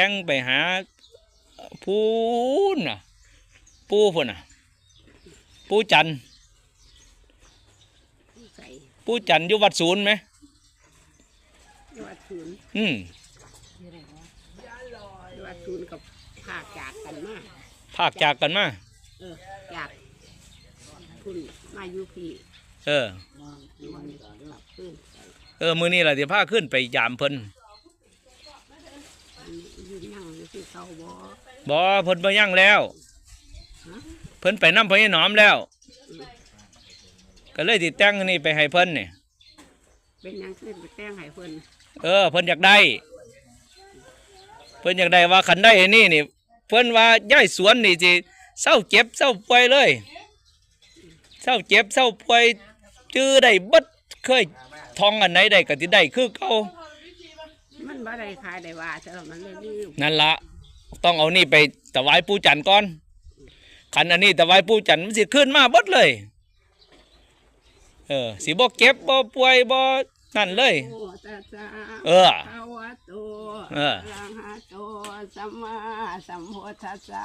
แจ้งไปหาผู้น่ะปูพุ่นน่ะปูจันทร์ใส่ปูจันทร์อยู่วัดศูนย์ไหมยอดทุนอืมยอดทุนกับภาคจากกันมาภาคจากกันมาเออจากทุนมาอยู่พี่เออมันหลับขึ้นใส่เออมือนี้ล่ะเดี๋ยวพาขึ้นไปยามเพิ่นอันนี้ ยืนนั่งอยู่ที่เขาบ่บ่เพิ่นไปย่างแล้ว ฮะเพิ่นไปน้ำพญหนอมแล้ว ก็เลยติดแต่งอันนี่ไปให้เพิ่นนี่เป็นหยังขึ้นไปแต่งให้เพิ่นเออเพิ่นอยากได้ เพิ่นอยากได้ว่าคันได้อันนี้นี่ เพิ่นว่าย้ายสวนนี่สิเศร้าเจ็บเศร้าป่วยเลยเศร้าเจ็บเศร้าป่วยจื้อได้เบิดเคยท่องอันไหนได้ก็สิได้คือเก่ามัน บ่ได้ขายได้ว่าแต่ว่ามันเลยลืมนั่นละต้องเอานี่ไปถวายปู่จันทร์ก่อนขันอันนี้ถวายปู่จันทร์มันสิขึ้นมาเบดเลย เออสิบ่เก็บบ่ป่วยบ่นั่นเลย โอ้ตาตาเออ ภาวะโตเอออะระหะโตสัมมาสัมพุทธัสสะ